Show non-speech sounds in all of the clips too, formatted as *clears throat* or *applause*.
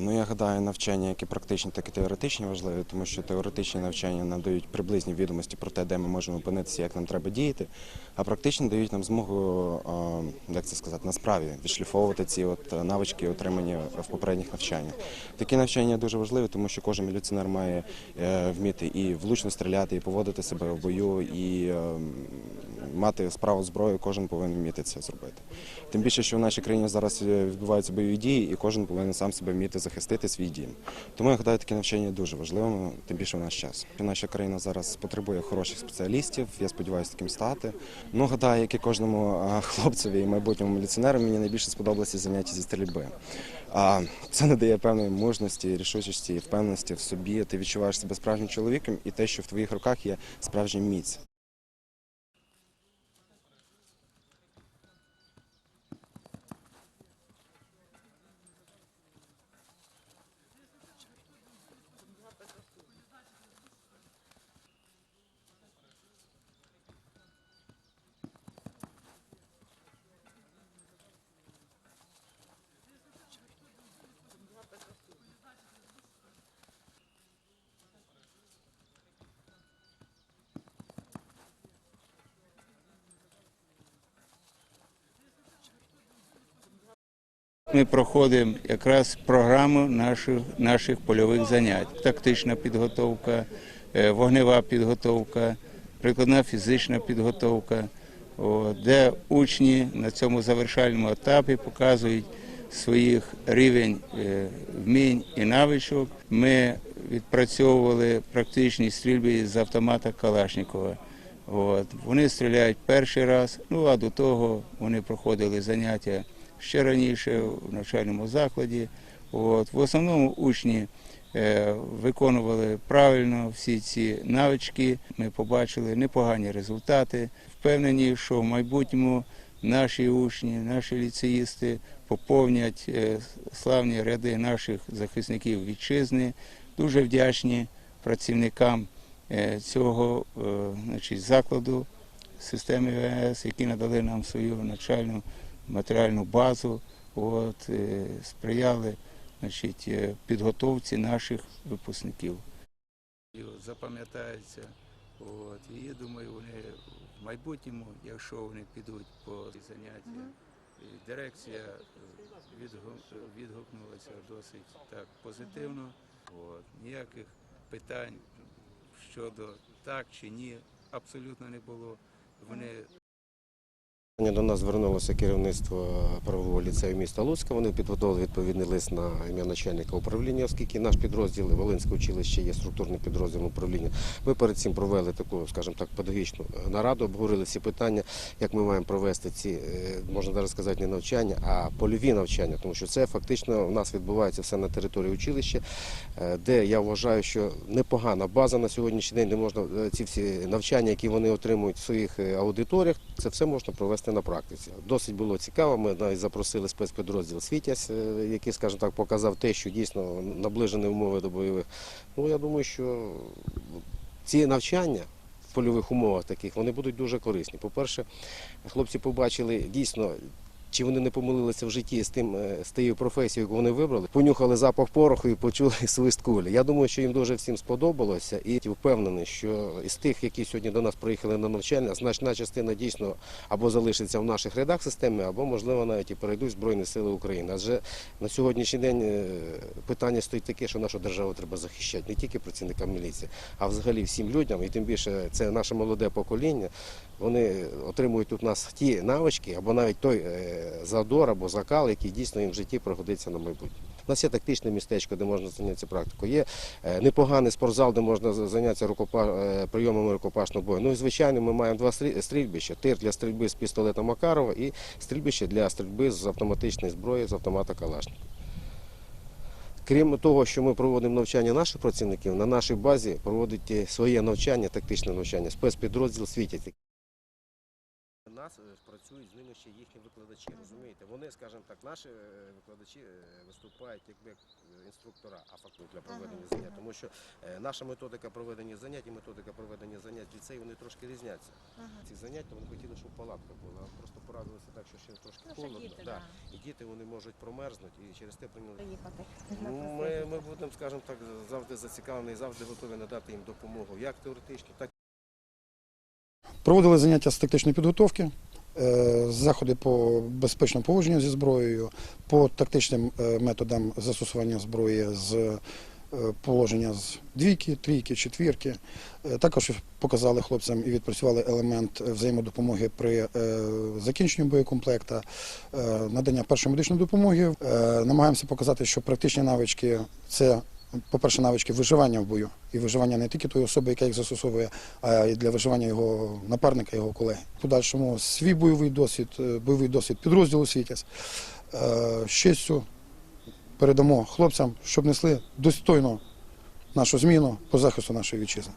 Ну, я гадаю, навчання, як і практичні, так і теоретичні важливі, тому що теоретичні навчання надають приблизні відомості про те, де ми можемо опинитися, як нам треба діяти, а практичні дають нам змогу, як це сказати, на справі відшліфовувати ці от е, навички, отримані в попередніх навчаннях. Такі навчання дуже важливі, тому що кожен міліціонер має е, вміти і влучно стріляти, і поводити себе в бою, і е, мати справу з зброєю, кожен повинен вміти це зробити. Тим більше, що в нашій країні зараз е, відбуваються бойові дії, і кожен повинен сам себе вміти захистити свій дім. Тому я гадаю, такі навчання дуже важливими, тим більше в наш час. Наша країна зараз потребує хороших спеціалістів. Я сподіваюся, таким стати. Ну гадаю, як і кожному хлопцеві і майбутньому міліціонеру, мені найбільше сподобалося заняття зі стрільби. А це надає певної мужності, рішучості і впевненості в собі. Ти відчуваєш себе справжнім чоловіком, і те, що в твоїх руках є справжня міць. Ми проходимо якраз програму наших, наших польових занять. Тактична підготовка, е, вогнева підготовка, прикладна фізична підготовка, де учні на цьому завершальному етапі показують своїх рівень е, вмінь і навичок. Ми відпрацьовували практичні стрільби з автомата Калашникова. От. Вони стріляють перший раз, ну а до того вони проходили заняття ще раніше в навчальному закладі. От. В основному учні е, виконували правильно всі ці навички. Ми побачили непогані результати. Впевнені, що в майбутньому наші учні, наші ліцеїсти поповнять е, славні ряди наших захисників вітчизни. Дуже вдячні працівникам е, цього значить, закладу системи ВС, які надали нам свою навчальну матеріальну базу, от, е, сприяли значить, е, підготовці наших випускників. Запам'ятаються. От, і я думаю, вони в майбутньому, якщо вони підуть по заняття, дирекція відгукнулася досить так позитивно. От, ніяких питань щодо так чи ні абсолютно не було. Вони До нас звернулося керівництво правового ліцею міста Луцька. Вони підготували відповідний лист на ім'я начальника управління, оскільки наш підрозділ Волинське училище є структурним підрозділом управління. Ми перед цим провели таку, скажімо так, педагогічну нараду, обговорили всі питання, як ми маємо провести ці, е, можна навіть сказати, не навчання, а польові навчання, тому що це фактично у нас відбувається все на території училища, е, де я вважаю, що непогана база на сьогоднішній день, де можна е, ці всі навчання, які вони отримують в своїх аудиторіях, це все можна провести на практиці. Досить було цікаво. Ми навіть запросили спецпідрозділ Світязь, е, який, скажімо так, показав те, що дійсно наближені умови до бойових. Ну я думаю, що ці навчання. В польових умовах таких вони будуть дуже корисні. По-перше, хлопці побачили дійсно, чи вони не помилилися в житті з тим е, з тією професією, яку вони вибрали. Понюхали запах пороху і почули *laughs* свист кулі. Я думаю, що їм дуже всім сподобалося, і впевнений, що із тих, які сьогодні до нас приїхали на навчання, значна частина дійсно або залишиться в наших рядах системи, або можливо навіть і перейдуть в Збройні Сили України. Адже на сьогоднішній день е, питання стоїть таке, що нашу державу треба захищати не тільки працівникам міліції, а взагалі всім людям, і тим більше це наше молоде покоління. Вони отримують тут нас ті навички, або навіть той е, задор або закал, який дійсно їм в житті пригодиться на майбутнє. У нас є тактичне містечко, де можна зайнятися практикою. Є е, непоганий спортзал, де можна зайнятися е, прийомами рукопашного бою. Ну і звичайно, ми маємо два стрільбища: тир для стрільби з пістолета Макарова і стрільбище для стрільби з автоматичної зброї з автомата Калашникова. Крім того, що ми проводимо навчання наших працівників, на нашій базі проводить е, своє навчання, тактичне навчання, спецпідрозділ світять. Нас е, працюють з ними ще їхні викладачі, розумієте? Вони, скажімо так, наші е, викладачі е, виступають якби інструктора, а факту для проведення занять. Тому що наша методика проведення занять і методика проведення занять в ліцеї, вони трошки різняться. Ці заняття вони хотіли, щоб палатка була. Просто порадилися так, що ще трошки холодно. діти, да. І діти вони можуть промерзнути і через те прийняли. Ну, Ми, ми будемо, скажімо так, завжди зацікавлені, завжди готові надати їм допомогу, як теоретичну, так Проводили заняття з тактичної підготовки, е, заходи по безпечному поводженню зі зброєю, по тактичним е, методам застосування зброї з е, положення з двійки, трійки, четвірки. Також показали хлопцям і відпрацювали елемент взаємодопомоги при закінченні боєкомплекта, надання першої медичної допомоги. Намагаємося показати, що практичні навички це. По-перше, навички виживання в бою і виживання не тільки тої особи, яка їх застосовує, а й для виживання його напарника, його колеги. Подальшому свій бойовий досвід, е, бойовий досвід підрозділу Світязь е, з честю передамо хлопцям, щоб несли достойно нашу зміну по захисту нашої вітчизни.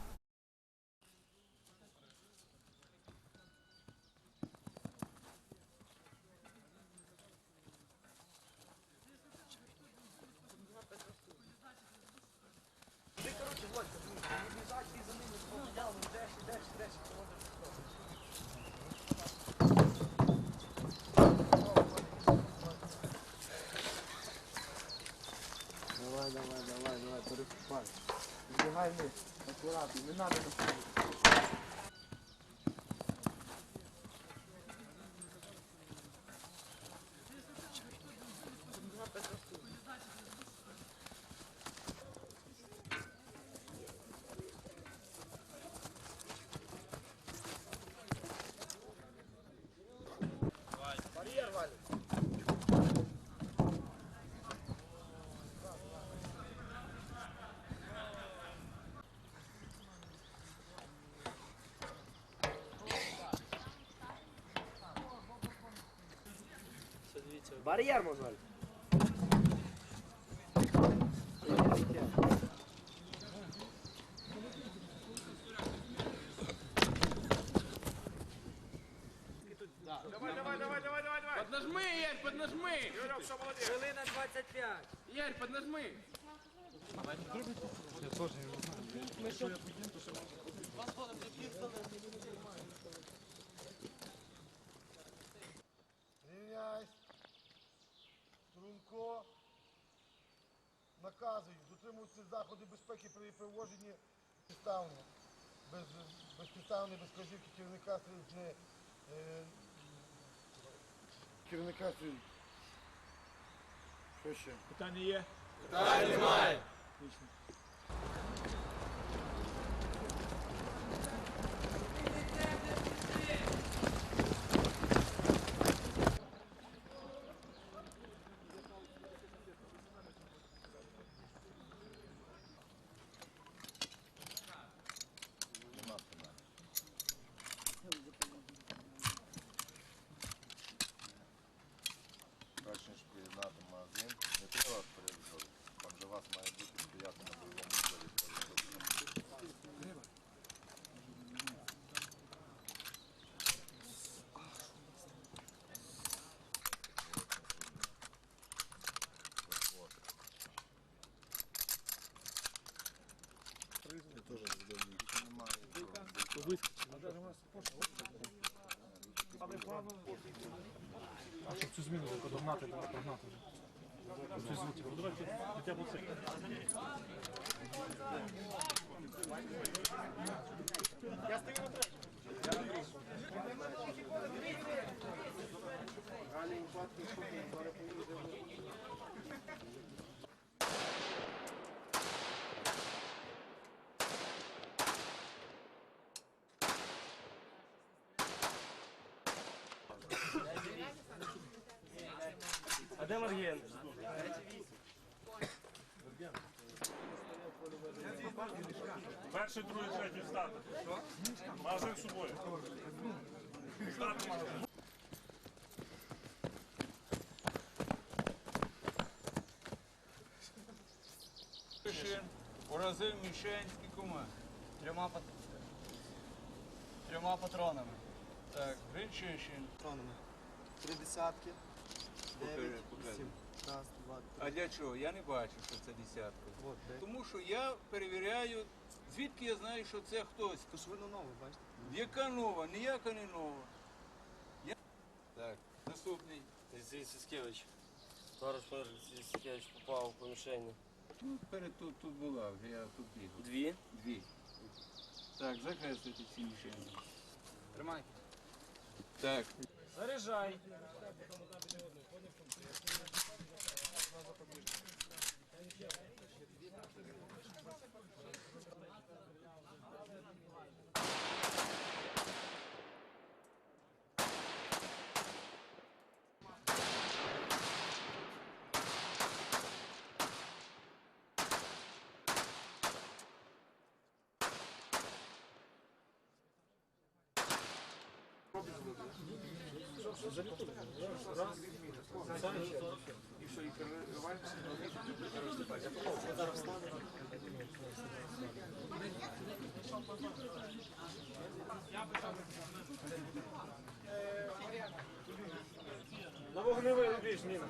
Давай, давай, давай, давай, перекупай. Збігай вниз, акуратно, не надо на Бар'єр, мозоль. Поднажми, Ярь, поднажми! Хвилина 25. Ярь, поднажми! Рівняйсь. Наказую. Дотримуватися заходи безпеки при проводженні підставно. Без, безпідставної, без вказівки керівника не, е, керівника стріль. Що ще? Питання є? Перш ніж приєднати магазин, не треба перевзори. Там де вас має бути стояти на бойовому полі. А щоб цю зміну подогнати, звуки. Ну, давайте хоча б оце. А де Мар'єн? Перший, другий, третій встати. Магазин з собою. Встати. Поразив мішень скількома? Трьома, пат... Трьома патронами. Так, Гринчишин. Три десятки. Покажи, покажи. Раз, два, А для чого? Я не бачу, що це десятка. Тому що я перевіряю, звідки я знаю, що це хтось. То ж видно нове, бачите? Яка нова? Ніяка не нова. Я... Так, наступний. Сергій Сіскевич. Товариш Федор Сіскевич попав в помішення. Ну, перед тут, тут була, вже я тут бігав. Дві. Дві. Так, закреслити ці мішені. Тримай. Так, Заряжай. Заряджай. На вогневий рубіж, Ніна.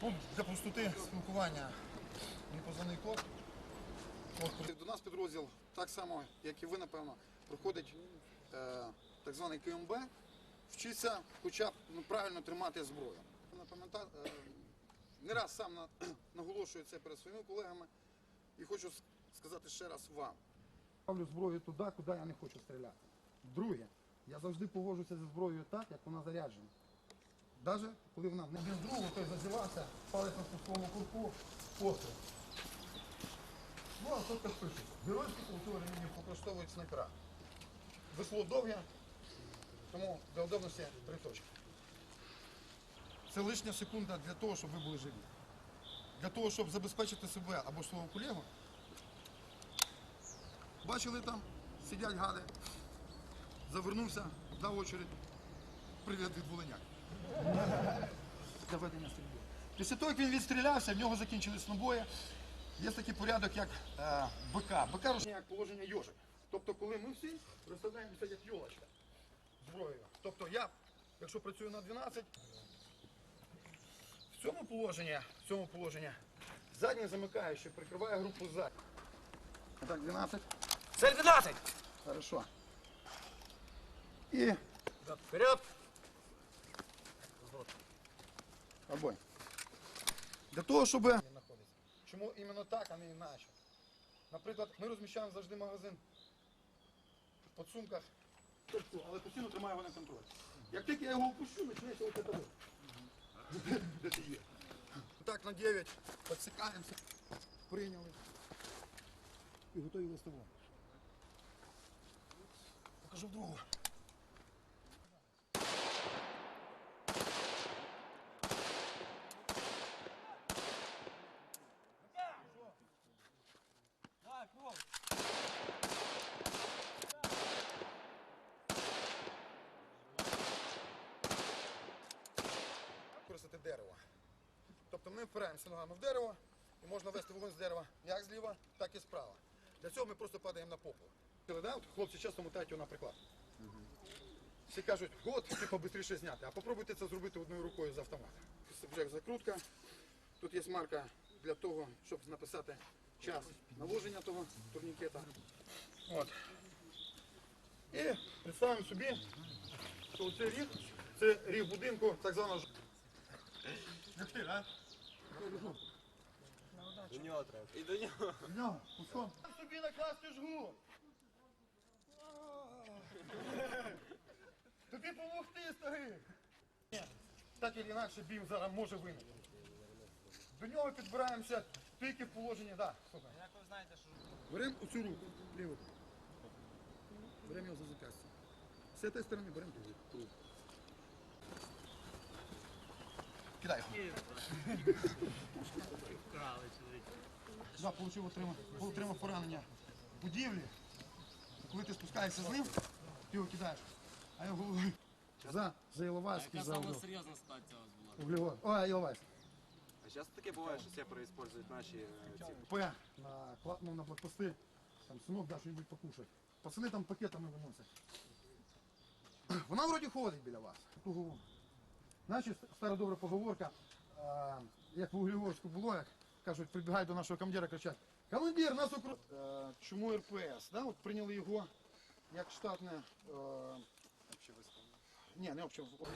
Пункт для простоти спілкування. Мій позивний код. До нас підрозділ, так само, як і ви, напевно, проходить е, так званий КМБ, вчиться хоча б ну, правильно тримати зброю. Е, не раз сам на, *clears throat* наголошую це перед своїми колегами і хочу сказати ще раз вам. Ставлю зброю туди, куди я не хочу стріляти. Друге, я завжди поводжуся зі зброєю так, як вона заряджена. Навіть коли вона не без другу, той зазівався, палець на спусковому курку, постріл. Ну, а тут так пишуть. Геройські культури нині використовують снайпера. Весло довге, тому для удобності три точки. Це лишня секунда для того, щоб ви були живі. Для того, щоб забезпечити себе або свого колегу. Бачили там, сидять гади, завернувся, дав очередь. Привіт від Волиняк. Для ведення стрільби. Після того, як він відстрілявся, в нього закінчились набої. Є такий порядок, як е, БК. БК розуміє як положення йожик. Тобто, коли ми всі розставляємося як йолочка зброєю. Тобто я, якщо працюю на 12, в цьому положенні, в цьому положенні задній замикаючий прикриває групу ззаді. Так, 12. Цель 12. Хорошо. І Вперед. Огонь. Для того, щоб... Чому іменно так, а не інакше? Наприклад, ми розміщаємо завжди магазин подсумках, але постійно тримаю його на контролі. Як тільки я його опущу, починається ось це. Де- ти є? Так, на 9 підсікаємося, прийняли і готові листову. Покажу в другу. використати дерево. Тобто ми впираємося ногами в дерево і можна вести вогонь з дерева як зліва, так і справа. Для цього ми просто падаємо на попу. Хлопці часто мотають його на приклад. Всі кажуть, от, типу, швидше зняти. А попробуйте це зробити одною рукою з автомата. Це вже закрутка. Тут є марка для того, щоб написати час наложення того турнікета. От. І представимо собі, що цей ріг, це ріг будинку так званого ж- як ти, а? До нього треба. І до нього. В нього, куском. Собі накласти жгут. Тобі помогти, старий. Так і інакше бім зараз може винути. До нього підбираємося тільки в положенні, слухай. Як ви знаєте, що Беремо оцю руку, ліву. Беремо його за запястя. З цієї сторони беремо. Кидай його. *laughs* Да, получив, отримав, отримав поранення будівлі. Коли ти спускаєшся з ним, ти його кидаєш. А я головою *laughs* за, за Іловайський, за угол. серйозна ситуація у вас була? Углевод. О, Іловайськ. А часто таке буває, що сепари використовують наші е, ці П на, кла- ну, на блокпости Там синок да щось покушать. Пацани там пакетами виносять. *clears throat* Вона вроді ходить біля вас. Кругом. Значить, стара добра поговорка, як в Углівську було, як кажуть, прибігають до нашого командира, кричать, командир, нас окру... Е, чому РПС? Да? От прийняли його як штатне. Е, ні, не обще. Дякую.